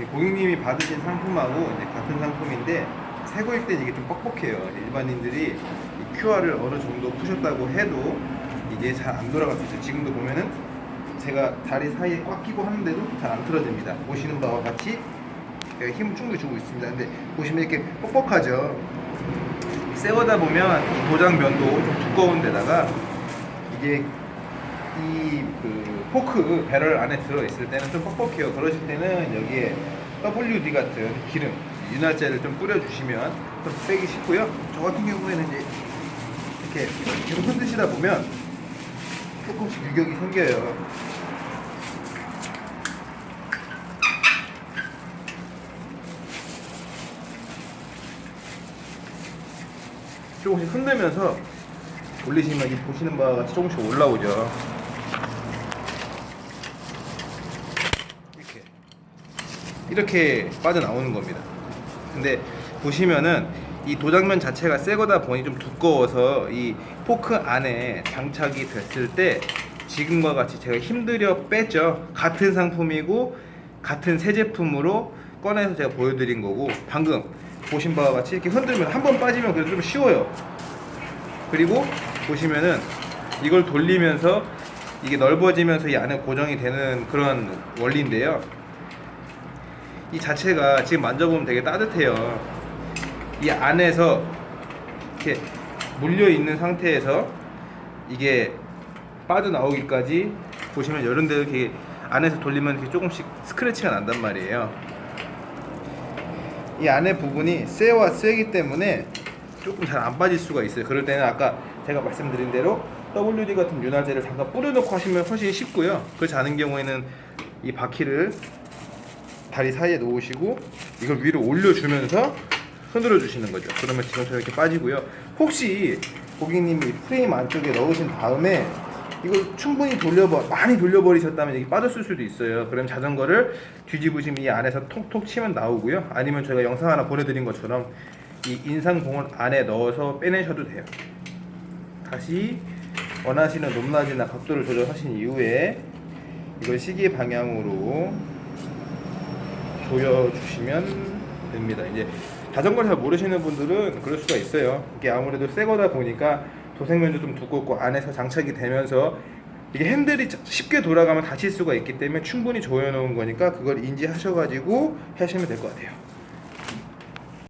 이 고객님이 받으신 상품하고 이제 같은 상품인데 새거일 땐 이게 좀 뻑뻑해요. 일반인들이 이 QR을 어느 정도 푸셨다고 해도 이게 잘 안 돌아갈 수 있어요. 지금도 보면은 제가 다리 사이에 꽉 끼고 하는데도 잘 안 틀어집니다. 보시는 바와 같이 힘을 충분히 주고 있습니다. 근데 보시면 이렇게 뻑뻑하죠. 세워다 보면 이 도장면도 좀 두꺼운 데다가 이게 이그 포크 배럴 안에 들어있을 때는 좀 뻑뻑해요. 그러실 때는 여기에 WD 같은 기름, 윤활제를 좀 뿌려주시면 좀 빼기 쉽고요. 저 같은 경우에는 이제 이렇게 계속 흔드시다 보면 조금씩 유격이 생겨요. 조금씩 흔들면서 올리시면 이 보시는 바와 같이 조금씩 올라오죠. 이렇게 이렇게 빠져나오는 겁니다. 근데 보시면은 이 도장면 자체가 새 거다 보니 좀 두꺼워서 이 포크 안에 장착이 됐을 때 지금과 같이 제가 힘들여 뺐죠. 같은 상품이고 같은 새 제품으로 꺼내서 제가 보여드린 거고 방금 보신 바와 같이 이렇게 흔들면 한 번 빠지면 그래도 좀 쉬워요. 그리고 보시면은 이걸 돌리면서 이게 넓어지면서 이 안에 고정이 되는 그런 원리인데요. 이 자체가 지금 만져보면 되게 따뜻해요. 이 안에서 이렇게 물려 있는 상태에서 이게 빠져나오기까지 보시면 이런 데 이렇게 안에서 돌리면 이렇게 조금씩 스크래치가 난단 말이에요. 이 안에 부분이 쇠와 쇠이기 때문에 조금 잘 안 빠질 수가 있어요. 그럴 때는 아까 제가 말씀드린 대로 WD 같은 윤활제를 잠깐 뿌려놓고 하시면 훨씬 쉽고요. 그렇지 않은 경우에는 이 바퀴를 다리 사이에 놓으시고 이걸 위로 올려주면서 흔들어 주시는 거죠. 그러면 지금처럼 이렇게 빠지고요. 혹시 고객님이 프레임 안쪽에 넣으신 다음에 이걸 충분히 돌려버 많이 돌려버리셨다면 여기 빠졌을 수도 있어요. 그럼 자전거를 뒤집으시면 이 안에서 톡톡 치면 나오고요. 아니면 저희가 영상 하나 보내드린 것처럼 이 인상공을 안에 넣어서 빼내셔도 돼요. 다시 원하시는 높낮이나 각도를 조절하신 이후에 이걸 시계 방향으로 조여주시면 됩니다. 이제 자전거를 잘 모르시는 분들은 그럴 수가 있어요. 이게 아무래도 새 거다 보니까 도색면도 좀 두껍고 안에서 장착이 되면서 이게 핸들이 쉽게 돌아가면 다칠 수가 있기 때문에 충분히 조여놓은 거니까 그걸 인지하셔가지고 하시면 될 것 같아요.